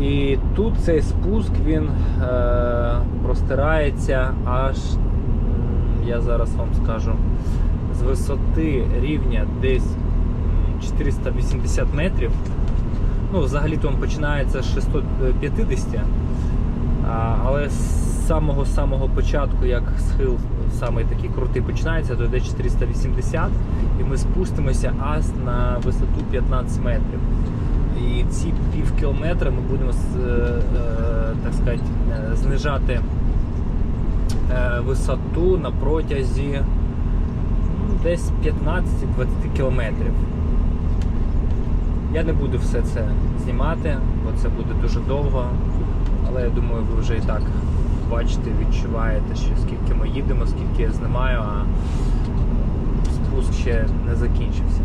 І тут цей спуск він е, простирається аж, я зараз вам скажу, з висоти рівня десь 480 метрів. Ну, взагалі-то він починається з 650, але з самого-самого початку, як схил самий такий крутий починається, то йде 480, і ми спустимося аж на висоту 15 метрів. І ці пів кілометра ми будемо е, е, так сказати, е, знижати висоту на протязі ну, десь 15-20 кілометрів. Я не буду все це знімати, бо це буде дуже довго. Але я думаю, ви вже і так бачите, відчуваєте, що скільки ми їдемо, скільки я знімаю, а спуск ще не закінчився.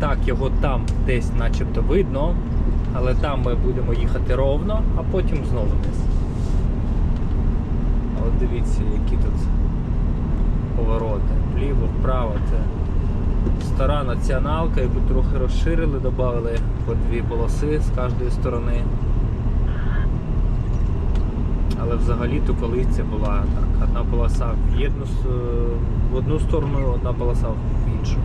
Так, його там десь начебто видно, але там ми будемо їхати ровно, а потім знову вниз. От дивіться, які тут повороти. Вліво, вправо. Це стара націоналка, яку трохи розширили, додали по дві полоси з кожної сторони. Але взагалі-то колись це була так, одна полоса в, єдну, в одну сторону, одна полоса в іншу.